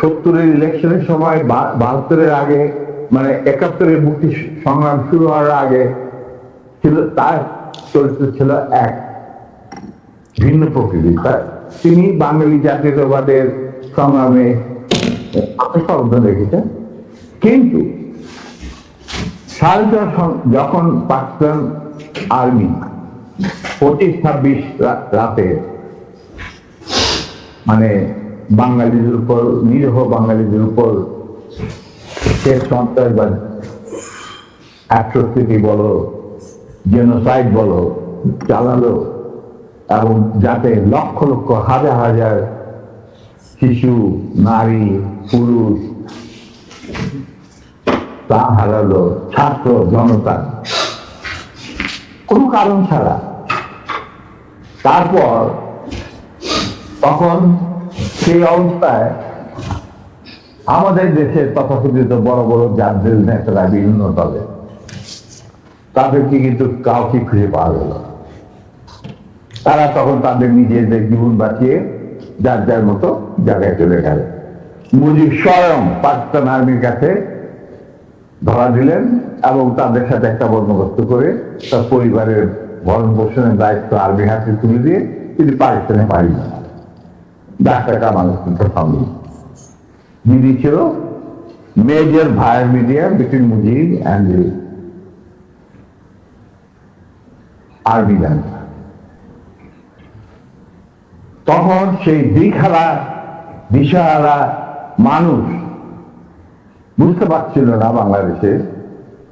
সত্তরের ইলেকশনের সময় বাহাত্তরের আগে মানে একাত্তরের মুক্তি সংগ্রাম শুরু হওয়ার আগে ছিল, তার চরিত্র ছিল এক ভিন্ন তিনি বাঙালি জাতীয়তাবাদের সংগ্রামে অবদান রেখেছেন কিন্তু সালটা যখন পাকিস্তান আর্মি পঁচিশ ছাব্বিশ রাতে মানে বাঙালিদের উপর, নিরীহ বাঙালিদের উপর সে সন্ত্রাসবাদ অ্যাট্রোসিটি বলো জেনোসাইড বলো, চালালো, এবং যাতে লক্ষ লক্ষ হাজার হাজার শিশু, নারী, পুরুষ তা হারালো, ছাত্র জনতা। কোনো কারণ ছাড়া। তারপর তখন সেই অবস্থায় আমাদের দেশের তথাকথিত বড় বড় জাতীয় নেতারা বিভিন্ন দলে, তাদেরকে কিন্তু কাউকে খুঁজে পাওয়া গেল তারা তখন তাদের নিজেদের জীবন বাঁচিয়ে যার যার মতো জায়গায় চলে গেল। মুজিব স্বয়ং পাকিস্তান আর্মির কাছে ধরা দিলেন এবং তাদের সাথে একটা বন্দোবস্ত করে তার পরিবারের ভরণ পোষণের দায়িত্ব আর্মি হাতে তুলে দিয়ে তিনি পাকিস্তানে পাড়ি না কামাল হোসেন স্বামী যিনি ছিল major via media between Mujib and land তখন সেই দিঘারা, দিশাহারা মানুষ বুঝতে পারছিল না বাংলাদেশে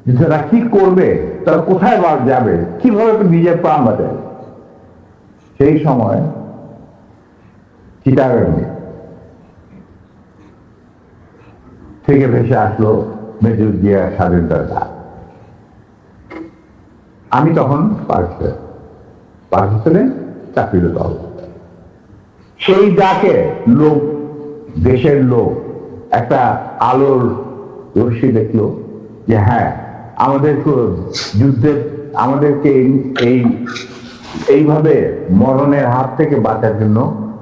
যে তারা কি করবে, তারা কোথায় যাবে, কীভাবে নিজের প্রাণ বাঁচাবে। সেই সময় চিটাগাঙ্গে থেকে ভেসে আসলো মেজর জিয়া স্বাধীনতার ডাক আমি তখন পাকিস্তান পাকিস্তানে চাকরিরত অবস্থা সেই ডাকে লোক, দেশের লোক, একটা আলোর রশ্মি দেখল যে হ্যাঁ আমাদের যুদ্ধের, আমাদেরকে এই, এইভাবে মরণের হাত থেকে বাঁচার জন্য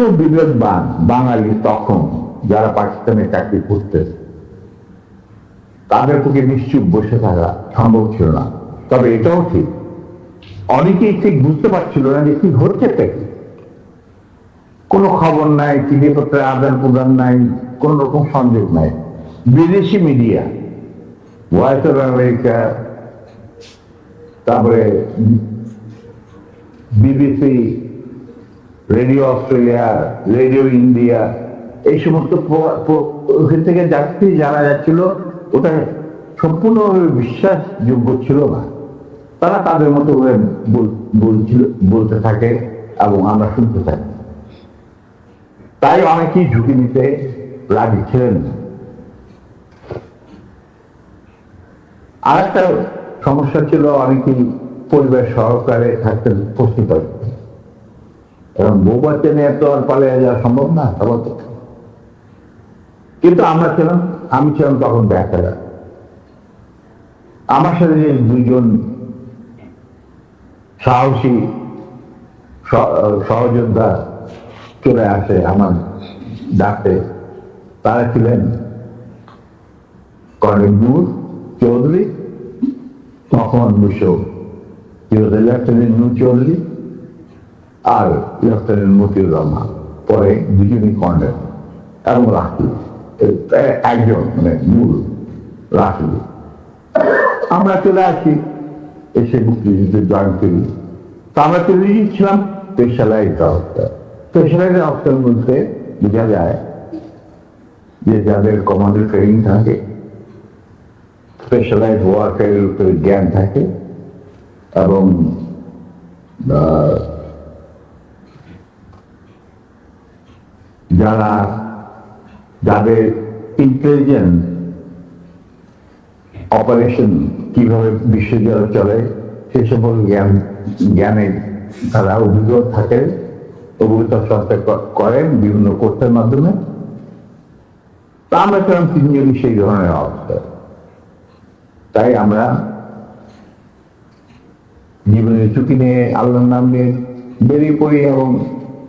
দেই বিবেকবান বাঙালি তখন যারা পাকিস্তানে চাকরি করতেন, তাদের পক্ষে নিশ্চুপ বসে থাকা সম্ভব ছিল না। তবে এটাও ঠিক, অনেকেই ঠিক বুঝতে পারছিল না যে কি হচ্ছে কি কোনো খবর নাই চিঠিপত্রের আদান প্রদান নাই, কোন রকম সংযোগ নাই। বিদেশি মিডিয়া ভয়েস অফ আমেরিকা তারপরে BBC radio Australia radio India এই সমস্ত ওখান থেকে যাচ্ছি জানা যাচ্ছিল ওটা সম্পূর্ণভাবে বিশ্বাসযোগ্য ছিল না। তারা তাদের মতো করে বলছিল, বলতে থাকে এবং আমরা শুনতে থাকি। তাই অনেকেই ঝুঁকি নিতে রাজি ছিলেন। আর একটা সমস্যা ছিল, অনেকেই পরিবার সহকারে থাকতে প্রস্তুত হয় এবং বউ বাচ্চা নিয়ে তো আর পালিয়ে যাওয়া সম্ভব না সবার তো কিন্তু আমরা ছিলাম, আমি ছিলাম তখন ব্যাটারা আমার সাথে যে দুজন সাহসী সহযোদ্ধা চলে আসে আমার ডাকে তারা ছিলেন কর্নেল নূর চৌধুরী, তখন বিশ্ব লেফটেন্যান্ট নূর চৌধুরী। আর লেফটেন্যান্ট মতিউর রহমান, পরে দুজনই কর্নেল এবং রাখি একজন মানে মূল রাখি আমরা চলে আসি এসে মুক্তিযুদ্ধে জয়েন করি তো আমরা চলে গিয়েছিলাম স্পেশালাইজ অবস্থা স্পেশালাইজ অবস্থার মধ্যে বোঝা যায় যে যাদের কমান্ডার ট্রেনিং থাকে স্পেশালাইজ ওয়ারফেয়ারের উপরে জ্ঞান থাকে এবং যারা, যাদের ইন্টেলিজেন্স অপারেশন কীভাবে বিশ্বজুড়ে চলে সে সকল জ্ঞান, জ্ঞানে তারা অভিজ্ঞ থাকে, অভিজ্ঞতা সঞ্চয় করেন বিভিন্ন কোর্সের মাধ্যমে। তা আমরা ছিলাম তিনজনই সেই ধরনের অবস্থা। তাই আমরা জীবনের ঝুঁকি নিয়ে আল্লাহর নাম নিয়ে বেরিয়ে পড়ি এবং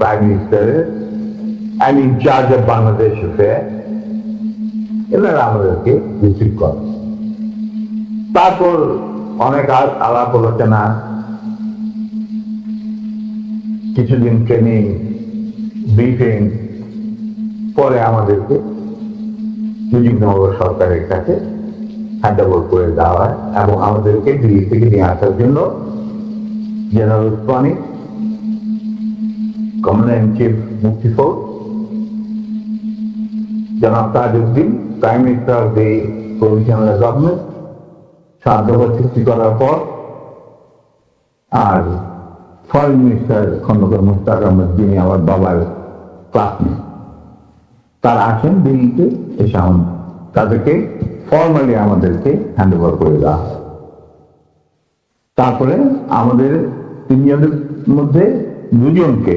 প্রাইম মিনিস্টারের and incharge of Bangladesh affair এনারা আমাদেরকে রিসিভ করে তারপর অনেক আলাপ আলোচনা, কিছুদিন ট্রেনিং ব্রিফিং পরে আমাদেরকে মুজিবনগর সরকারের কাছে হ্যান্ডওভার করে দেওয়া এবং আমাদেরকে দিল্লি থেকে নিয়ে আসার জন্য general Osmani commander in chief Mukti Fauj জনাব Tajuddin prime minister of the provisional government সাধ্যবাদ চুক্তি করার পর, আর ফরেন মিনিস্টার খন্দকার মুস্তাক আহমদ, যিনি আমার বাবার ক্লাসমেট তারা আসেন দিল্লিতে এসে তাদেরকে ফর্মালি আমাদেরকে হ্যান্ড ওভার করে দেওয়া তারপরে আমাদের তিনজনের মধ্যে দুজনকে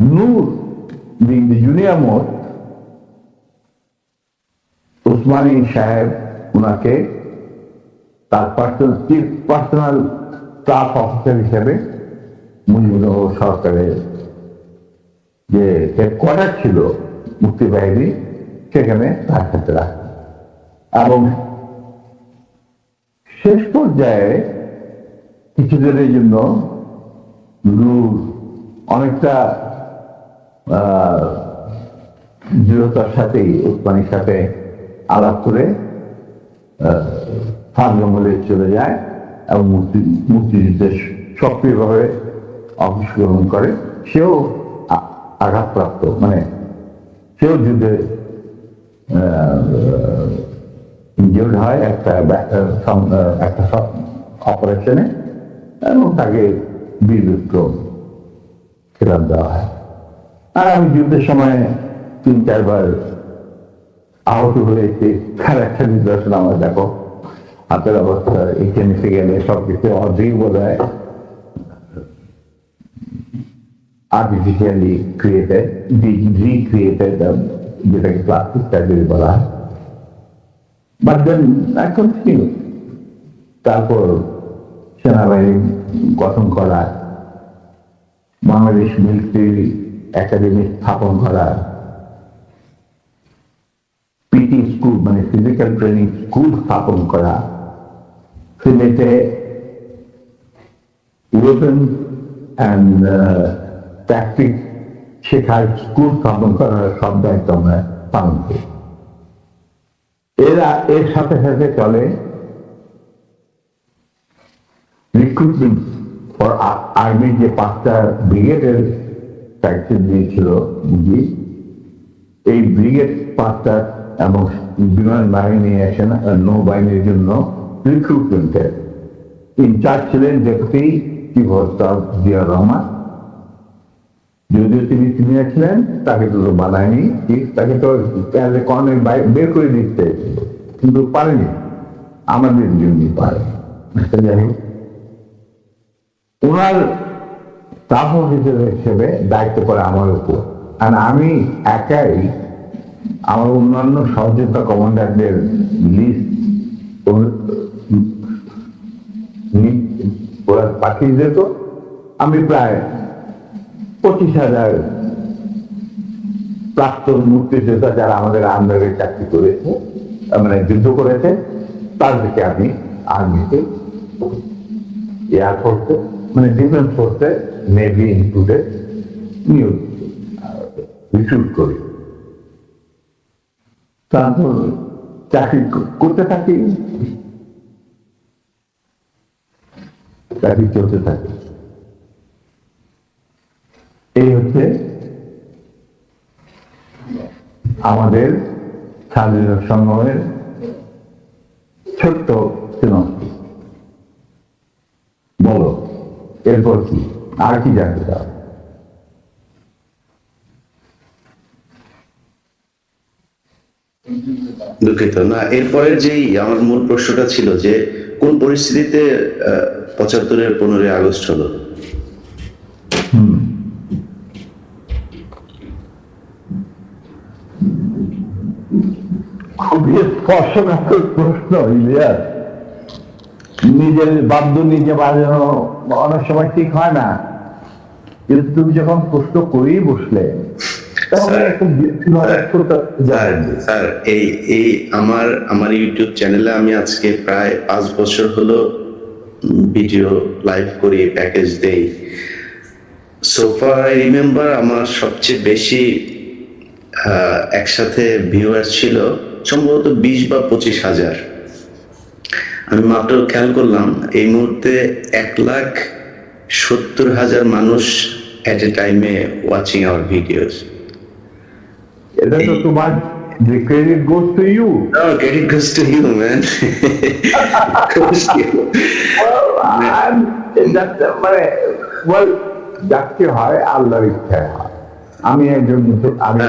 নূর জুনিয়র মোট উসমানী সাহেব ওনাকে তার personal chief personal staff officer হিসেবে মুজিবুর সরকারের যে হেডকোয়ার্টার ছিল মুক্তিবাহিনী সেখানে তার সাথে এবং শেষ পর্যায়ে কিছুদিনের জন্য নূর অনেকটা দৃঢ়তার সাথেই উসমানির সাথে আলাপ করে ফাঁক জঙ্গলে চলে যায় এবং মুক্তি মুক্তিযুদ্ধে সক্রিয়ভাবে অংশগ্রহণ করে। সেও আঘাতপ্রাপ্ত মানে সেও যুদ্ধে ইনজিওর্ড হয় একটা একটা অপারেশনে এবং তাকে বীর বিক্রম খেতাব দেওয়া হয়। আর আমি যুদ্ধের সময় তিন, চারবার আহত হয়েছে তার একটা নিদর্শন আমার দেখো। হাতের অবস্থা এসে গেলে সবকিছু অর্ধেক বোধ হয় আর্টিফিশিয়ালি ক্রিয়েটেড রিক্রিয়েটেড যেটাকে প্লাস্টিক সার্জারি বলা হয়। বাট দেন এখন ছিল তারপর সেনাবাহিনী গঠন করা। বাংলাদেশ মিলিটারি একাডেমি স্থাপন করা। পিটি স্কুল মানে ফিজিক্যাল ট্রেনিং স্কুল স্থাপন করা। সিলেটে ওয়েপন অ্যান্ড ট্যাকটিক শেখার স্কুল স্থাপন করার সব দায়িত্ব আমরা পালন করি। এরা এর সাথে সাথে চলে রিক্রুটমেন্ট ফর আর্মি যে পাঁচটা ব্রিগেডের দায়িত্ব দিয়েছিল বুঝি এই ব্রিগেড পাঁচটা এবং বিমান বাহিনী আসেন নৌবাহিনীর জন্য রিক্রুটমেন্টের ইনচার্জ ছিলেন deputy chief of staff Zia Rahman. যদিও তিনি সিনিয়র ছিলেন তাকে তো বানায়নি ঠিক তাকে তো কর্নেল বের করে দিতে কিন্তু পারেনি। আমাদের জন্য পারে আচ্ছা, যাই ওনার হিসেবে দায়িত্ব করে আমার উপর। আর আমি একাই আমার অন্যান্য সহযোগিতা কমান্ডারদের লিস্ট ওরা পাঠিয়ে দিত আমি প্রায় পঁচিশ হাজার প্রাক্তন মুক্তিযোদ্ধা যারা আমাদের আন্ডারে চাকরি করেছে মানে যুদ্ধ করেছে, তাদেরকে আমি আর্মিতে এয়ারফোর্সে মানে ডিফেন্স ফোর্সে নেভি ইনক্লুডেড নিয়োগ রিক্রুট করি। তারপর চাকরি করতে থাকি। চাকরি চলতে থাকে। এই হচ্ছে আমাদের স্বাধীনতা সংগ্রামের ছোট্ট সিনপসিস বলো। এরপর কি? আর কি জানতে চাও? দুঃখিত। না এরপরের যেই আমার মূল প্রশ্নটা ছিল যে কোন পরিস্থিতিতে পঁচাত্তরের পনেরোই আগস্ট হলো? খুবই স্পর্শকাতর প্রশ্ন ইলিয়াস। নিজের বাদ্য নিজে বাজানো অনেক সময় ঠিক হয় না। কিন্তু তুমি যখন প্রশ্ন করেই বসলে স্যার, এই এই আমার আমার ইউটিউব চ্যানেলে আমি আজকে প্রায় পাঁচ বছর হলো ভিডিও লাইভ করি প্যাকেজ দেই। সোফার আই রিমেম্বার আমার সবচেয়ে বেশি একসাথে ভিউয়ার ছিল সম্ভবত বিশ বা পঁচিশ হাজার। আমি মাত্র খেয়াল করলাম এই মুহূর্তে এক লাখ সত্তর হাজার মানুষ এট এ টাইমে ওয়াচিং আওয়ার ভিডিওস এটা তো তোমার যে credit goes to you No, credit goes to you, man. goes to you. মানে well, যাকে হয় আল্লাহর ইচ্ছায় হয় আমি একজন আমি না,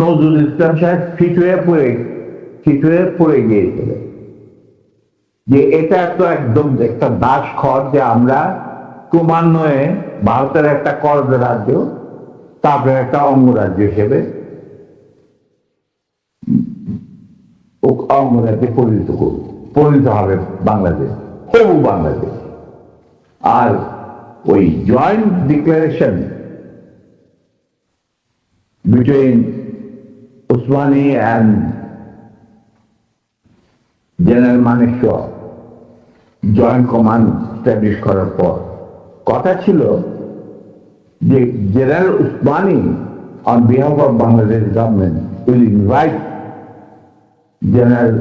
নজরুল ইসলাম সাহেব ফিট হয়ে পড়ে ফিট হয়ে পড়ে গিয়েছিলেন যে এটা তো একদম একটা দাস খর যে আমরা ক্রমান্বয়ে ভারতের একটা কর রাজ্য, তারপরে একটা অঙ্গরাজ্য হিসেবে অঙ্গরাজ্যে পরিণত করব পরিণত হবে বাংলাদেশ হবু বাংলাদেশ। আর ওই joint declaration between Osmani and general Maneshwar joint command establish করার পর, কথা ছিল যে general Osmani on behalf of Bangladesh government will invite general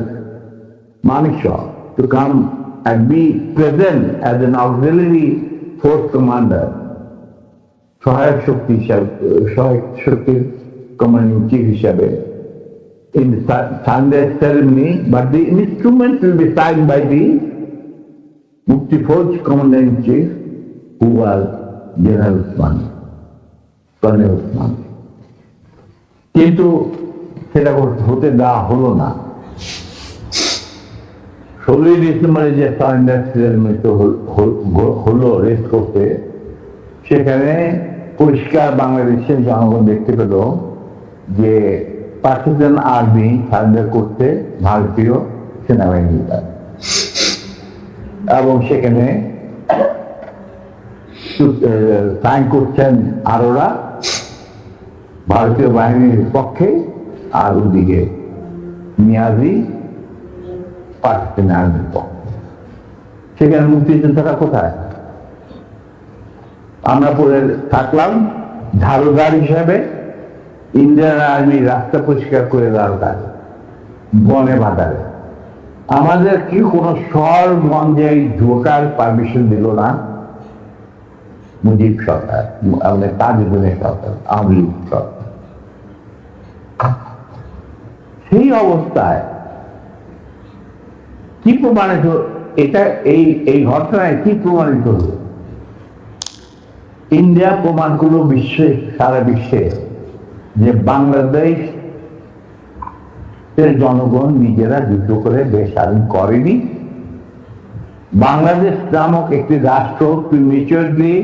Manikshwa to come and be present as an auxiliary force commander. সহায়ক শক্তি সহায়ক শক্তির চিফ হিসাবে in the Sunday ceremony, but the instrument will be signed by the Mukti Force Commander in Chief, who was General Usman, Colonel Usman. কিন্তু সেটা হতে দেওয়া হলো না ষোলোই ডিসেম্বরে যে সারেন্ডার সেরেমনি হলো রেস্ট করতে সেখানে পরিষ্কার বাংলাদেশের জনগণ দেখতে পেল যে পাকিস্তান আর্মি সারেন্ডার করতে ভারতীয় সেনাবাহিনী এবং সেখানে সাইন করছেন আরোরা ভারতীয় বাহিনীর পক্ষে আর ওদিকে নিয়াজি পাকিস্তান আর্মির পক্ষে। সেখানে মুক্তিযোদ্ধারা কোথায়? আমরা পরে থাকলাম, ঝাড়ুদার হিসাবে ইন্ডিয়ান আর্মি রাস্তা পরিষ্কার করে দেওয়ার কাজ। বনে বাজারে। আমাদের কি কোনো শহর গঞ্জে ঢোকার পারমিশন দিল না? মুজিব সরকার, আমাদের তাজুদ্দিনের সরকার, আওয়ামী লীগ সরকার। সেই অবস্থায় কি প্রমাণিত এটা, এই এই ঘটনায় কি প্রমাণিত হলো? ইন্ডিয়া প্রমাণ করল বিশ্বে, সারা বিশ্বে যে বাংলাদেশ এর জনগণ নিজেরা যুদ্ধ করে দেশ স্বাধীন করেনি। বাংলাদেশ নামক একটি রাষ্ট্র প্রিমেচুরলি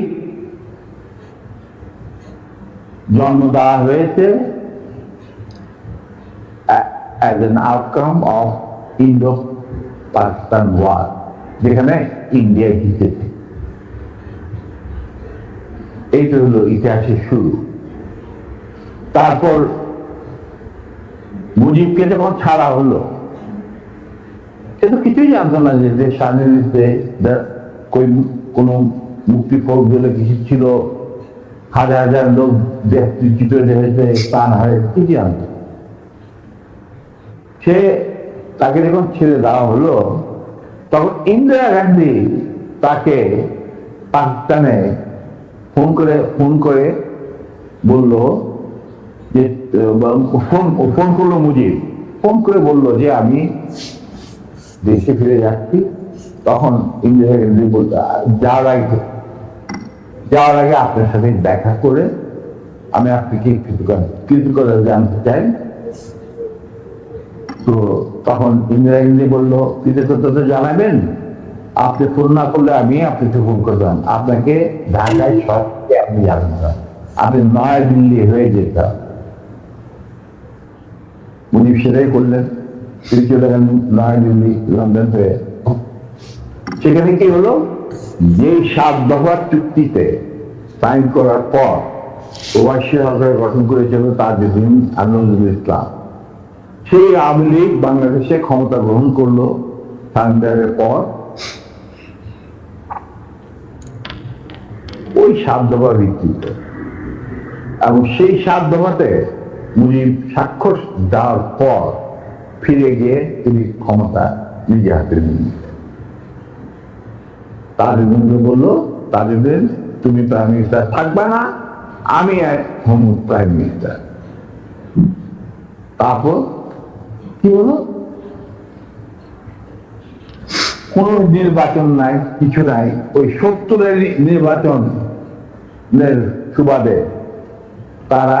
জন্ম দেওয়া হয়েছে। Outcome of Indo Pakistan war যেখানে ইন্ডিয়া জিতেছে। এইটা হলো ইতিহাসের শুরু। তারপর মুজিবকে যখন ছাড়া হলো, সে কিছুই জানতো না যে দেশ স্বাধীন দিতে কোন মুক্তি ফোক বলে কিছু ছিল, হাজার হাজার লোক ব্যক্তিচিত হয়েছে, প্রাণ হয়েছে কি জানতো সে তাকে যখন ছেড়ে দেওয়া হলো, তখন ইন্দিরা গান্ধী তাকে পাকিস্তানে ফোন করে ফোন করে বলল যে ফোন ফোন করল মুজিব। ফোন করে বলল যে, আমি দেশে ফিরে যাচ্ছি। তখন ইন্দিরা গান্ধী বলল, যাওয়ার আগে যাওয়ার আগে আপনার সাথে দেখা করে আমি আপনাকে কৃতজ্ঞতা জানতে চাই। তো তখন ইন্দিরা গান্ধী বলল, কৃতজ্ঞতা তো জানাবেন? আপনি ফোন না করলে আমি আপনাকে ফোন করতাম। আপনাকে ঢাকায় সব আপনি না আপনি নয়াদিল্লি হয়ে যেতাম। মুজিব সেটাই করলেন। তিনি চলে গেলেন নয়াদিল্লি লন্ডন হয়ে। সেখানে কি হলো? যে সাত দফার চুক্তিতে সাইন করার পর প্রবাসী সরকার গঠন করেছিল তাজউদ্দিন আর নজরুল ইসলাম। সেই আওয়ামী লীগ বাংলাদেশে ক্ষমতা গ্রহণ করল সারেন্ডারের পর। ওই সাত দফার ভিত্তিতে। এবং সেই সাত দফাতে মুজিব স্বাক্ষর দেওয়ার পর ফিরে গিয়ে তিনি ক্ষমতা নিজে হাতে নিয়ে নিলেন। তাজউদ্দিনকে বলল তাজউদ্দিন তুমি প্রাইম মিনিস্টার থাকবে না, আমি হোম প্রাইম মিনিস্টার তারপর কি হলো কোন নির্বাচন নাই, কিছু নাই, ওই সত্তরের নির্বাচন সুবাদে তারা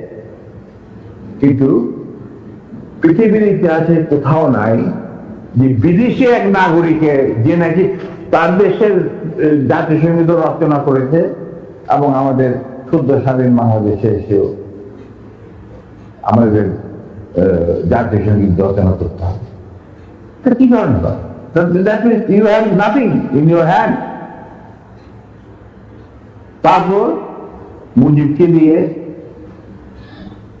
কিন্তু পৃথিবীর ইতিহাসে কোথাও নাই যে বিদেশি এক নাগরিকে যে নাকি তার দেশের সংগীত রচনা করেছে এবং আমাদের শুদ্ধ স্বাধীন বাংলাদেশে এসেও আমাদের সংগীত রচনা করতে হবে। কি কারণ ইউ তারপর মুজিবকে দিয়ে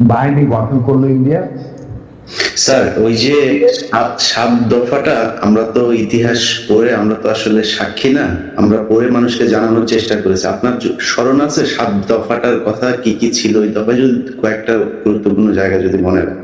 বাহিনী গঠন করল ইন্ডিয়া। স্যার, ওই যে সাত- দফাটা, আমরা তো ইতিহাস পড়ে আমরা তো আসলে সাক্ষী না। আমরা পড়ে মানুষকে জানানোর চেষ্টা করেছি। আপনার স্মরণ আছে সাত দফাটার কথা, কি কি ছিল ওই দফায়? যদি কয়েকটা গুরুত্বপূর্ণ জায়গা যদি মনে রাখেন